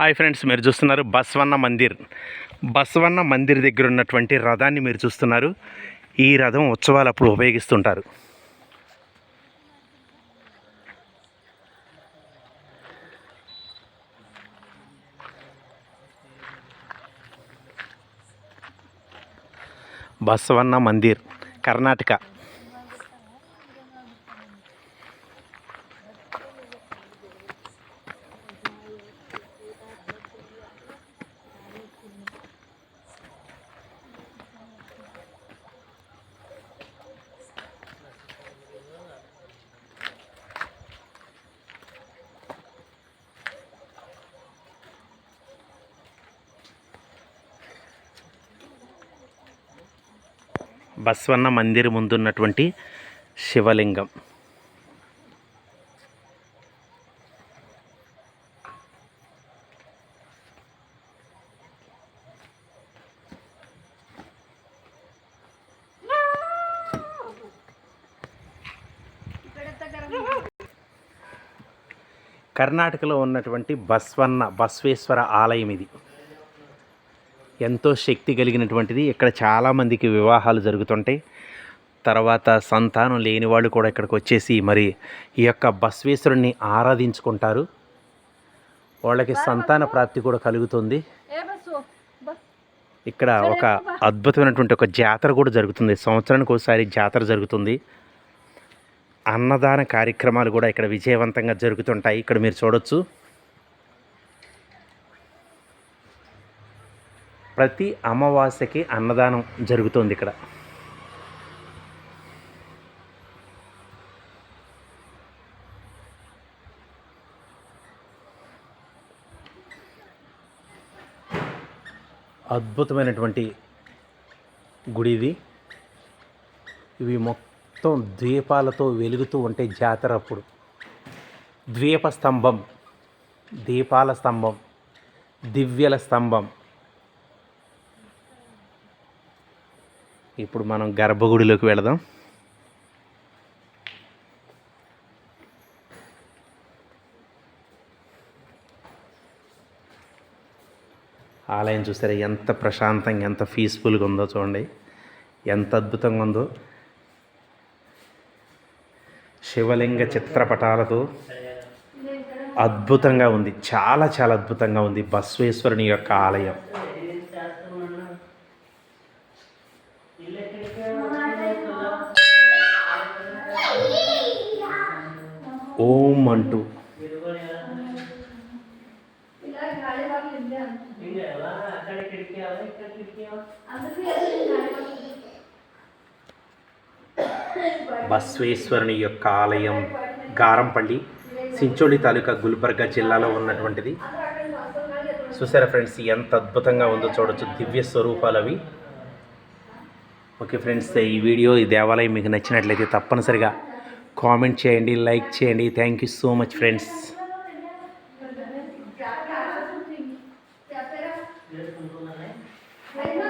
Hi friends మీరు చూస్తున్నారు బస్వన్న మందిర్. బస్వన్న మందిర్ దగ్గర ఉన్నటువంటి రథాన్ని మీరు చూస్తున్నారు. ఈ రథం ఉత్సవాలు అప్పుడు ఉపయోగిస్తుంటారు. బసవన్న మందిర్ కర్ణాటక. బస్వన్న మందిర్ ముందున్నటువంటి శివలింగం. కర్ణాటకలో ఉన్నటువంటి బస్వన్న బస్వేశ్వర ఆలయం ఇది. ఎంతో శక్తి కలిగినటువంటిది. ఇక్కడ చాలామందికి వివాహాలు జరుగుతుంటాయి. తర్వాత సంతానం లేని వాళ్ళు కూడా ఇక్కడికి వచ్చేసి మరి ఈ యొక్క బస్వేశ్వరుణ్ణి ఆరాధించుకుంటారు. వాళ్ళకి సంతాన ప్రాప్తి కూడా కలుగుతుంది. ఇక్కడ ఒక అద్భుతమైనటువంటి ఒక జాతర కూడా జరుగుతుంది. సంవత్సరానికి ఒకసారి జాతర జరుగుతుంది. అన్నదాన కార్యక్రమాలు కూడా ఇక్కడ విజయవంతంగా జరుగుతుంటాయి. ఇక్కడ మీరు చూడొచ్చు. ప్రతి అమావాస్యకి అన్నదానం జరుగుతుంది ఇక్కడ. అద్భుతమైనటువంటి గుడి ఇది. ఇవి మొత్తం ద్వీపాలతో వెలుగుతూ ఉంటే జాతర అప్పుడు. ద్వీప స్తంభం దీపాల స్తంభం దివ్యల స్తంభం. ఇప్పుడు మనం గర్భగుడిలోకి వెళదాం. ఆలయం చూసారా ఎంత ప్రశాంతంగా ఎంత పీస్ఫుల్గా ఉందో చూడండి. ఎంత అద్భుతంగా ఉందో. శివలింగ చిత్రపటాలతో అద్భుతంగా ఉంది. చాలా చాలా అద్భుతంగా ఉంది బస్వేశ్వరుని యొక్క ఆలయం. ఓం అంటూ బస్వేశ్వరుని యొక్క ఆలయం గారంపల్లి సించోళి తాలూకా గుల్బర్గా జిల్లాలో ఉన్నటువంటిది. చూసారా ఫ్రెండ్స్ ఎంత అద్భుతంగా ఉందో చూడొచ్చు. దివ్య స్వరూపాలు అవి. ఓకే ఫ్రెండ్స్ ఈ వీడియో ఈ దేవాలయం మీకు నచ్చినట్లయితే తప్పనిసరిగా కామెంట్ చేయండి లైక్ చేయండి. Thank you so much friends